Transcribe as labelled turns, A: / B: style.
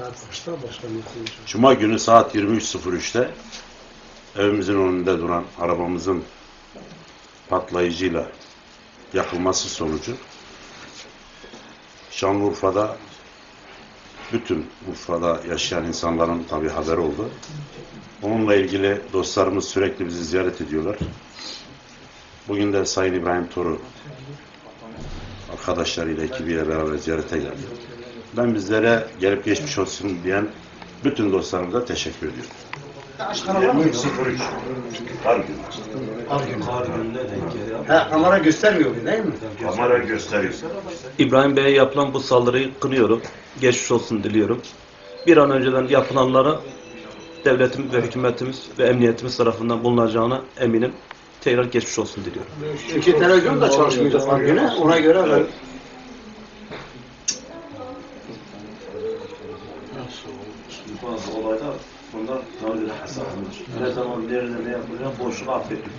A: Saat kaçta başlaması
B: Cuma günü saat 23.03'te evimizin önünde duran arabamızın patlayıcıyla yakılması sonucu Şanlıurfa'da bütün Urfa'da yaşayan insanların tabi haberi oldu. Onunla ilgili dostlarımız sürekli bizi ziyaret ediyorlar. Bugün de Sayın İbrahim Toru arkadaşlarıyla, ekibiyle beraber ziyarete geldi. Ben bizlere gelip geçmiş olsun diyen bütün dostlarımıza teşekkür ediyorum. 23.03 Kar günü.
A: Ha, kamera göstermiyor değil mi?
B: Kamera gösteriyor.
C: İbrahim Bey'e yapılan bu saldırıyı kınıyorum. Geçmiş olsun diliyorum. Bir an önceden yapılanlara devletimiz ve hükümetimiz ve emniyetimiz tarafından bulunacağına eminim. Tekrar geçmiş olsun diliyorum.
A: Çünkü televizyon da çalışmayacak var güne. Ona göre ben...
C: Bazı olaylar bunlar daha önce hesaplanır. Ne zaman nerede ne yapılacak boşluğa affettik.